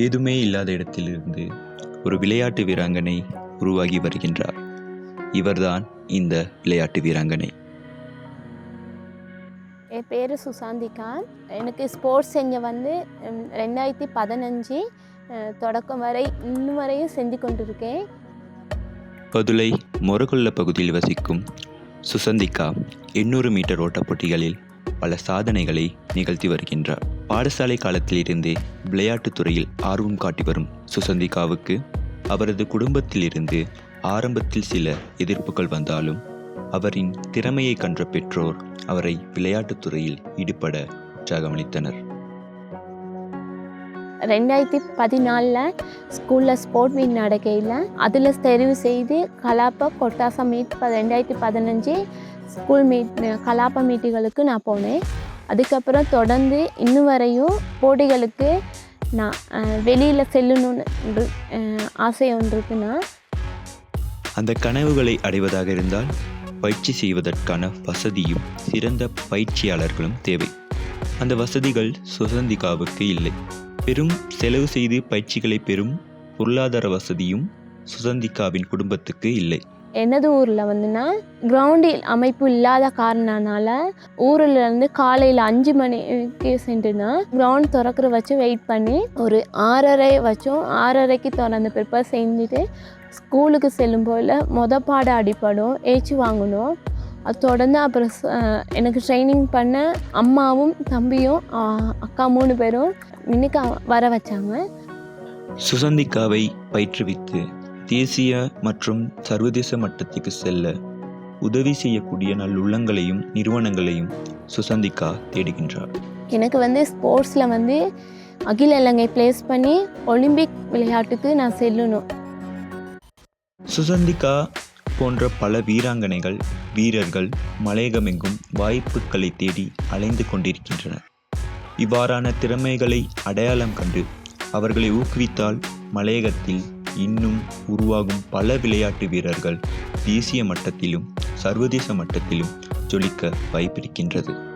ஏதுமே இல்லாத இடத்திலிருந்து ஒரு விளையாட்டு வீராங்கனை உருவாகி வருகின்றார். இவர்தான் இந்த விளையாட்டு வீராங்கனை. என் பேர் சுசாந்திகா எனக்கு ஸ்போர்ட்ஸ் செஞ்ச வந்து ரெண்டாயிரத்தி பதினஞ்சு தொடக்கம் வரை இன்னும் வரையும் செஞ்சு கொண்டிருக்கேன். பதுளை மொரகொல்ல பகுதியில் வசிக்கும் சுசந்திகா எண்ணூறு மீட்டர் ஓட்டப் போட்டிகளில் பல சாதனைகளை நிகழ்த்தி வருகின்றார். பாடசாலை காலத்திலிருந்தே விளையாட்டுத் துறையில் ஆர்வம் காட்டி வரும் சுசந்திகாவுக்கு அவரது குடும்பத்திலிருந்து ஆரம்பத்தில் சில எதிர்ப்புகள் வந்தாலும் அவரின் திறமையை கன்ற பெற்றோர் அவரை விளையாட்டுத் துறையில் ஈடுபட உற்சாகமளித்தனர் ரெண்டாயிரத்தி பதினாலில் ஸ்கூலில் ஸ்போர்ட் மீட் நடக்கையில் அதில் தெரிவு செய்து கலாப்பா கொட்டாசா மீட் ப- ரெண்டாயிரத்தி பதினஞ்சு ஸ்கூல் மீட் கலாப்பா மீட்டுகளுக்கு நான் போனேன். அதுக்கப்புறம் தொடர்ந்து இன்னும் வரையும் போட்டிகளுக்கு நான் வெளியில் செல்லணும்னு ஆசை ஒன்று இருக்குன்னா. அந்த கனவுகளை அடைவதாக இருந்தால் பயிற்சி செய்வதற்கான வசதியும் சிறந்த பயிற்சியாளர்களும் தேவை. அந்த வசதிகள் சுசந்திகாவுக்கு இல்லை. பெரும் செலவு செய்து பயிற்சிகளை பெறும் பொருளாதார வசதியும் சுசந்திகாவின் குடும்பத்துக்கு இல்லை. எனது ஊரில் வந்துன்னா கிரவுண்டில் அமைப்பு இல்லாத காரணனால ஊரில் இருந்து காலையில் அஞ்சு மணிக்கு சென்றுனா கிரவுண்ட் திறக்கிற வச்சு வெயிட் பண்ணி ஒரு ஆறரை வச்சும் ஆறரைக்கு திறந்த பிற்பாடு செஞ்சுட்டு ஸ்கூலுக்கு செல்லும் போல் மொத பாடம் அடிப்படும் ஏச்சு வாங்கணும். அது தொடர்ந்து அப்புறம் எனக்கு ட்ரைனிங் பண்ண அம்மாவும் தம்பியும் அக்கா மூணு பேரும் இன்னைக்கு வர வச்சாங்க. சுசந்திக்காவை பயிற்றுவித்து தேசிய மற்றும் சர்வதேச மட்டத்துக்கு செல்ல உதவி செய்யக்கூடிய நல்லுள்ளங்களையும் நிறுவனங்களையும் சுசந்திகா தேடுகின்றார். எனக்கு வந்து ஸ்போர்ட்ஸில் வந்து அகில இலங்கை ப்ளேஸ் பண்ணி ஒலிம்பிக் விளையாட்டுக்கு நான் செல்லணும். சுசந்திகா போன்ற பல வீராங்கனைகள் வீரர்கள் மலையகமெங்கும் வாய்ப்புகளை தேடி அலைந்து கொண்டிருக்கின்றனர். இவ்வாறான திறமைகளை அடையாளம் கண்டு அவர்களை ஊக்குவித்தால் மலையகத்தில் இன்னும் உருவாகும் பல விளையாட்டு வீரர்கள் தேசிய மட்டத்திலும் சர்வதேச மட்டத்திலும் ஜொலிக்க வாய்ப்பிருக்கின்றது.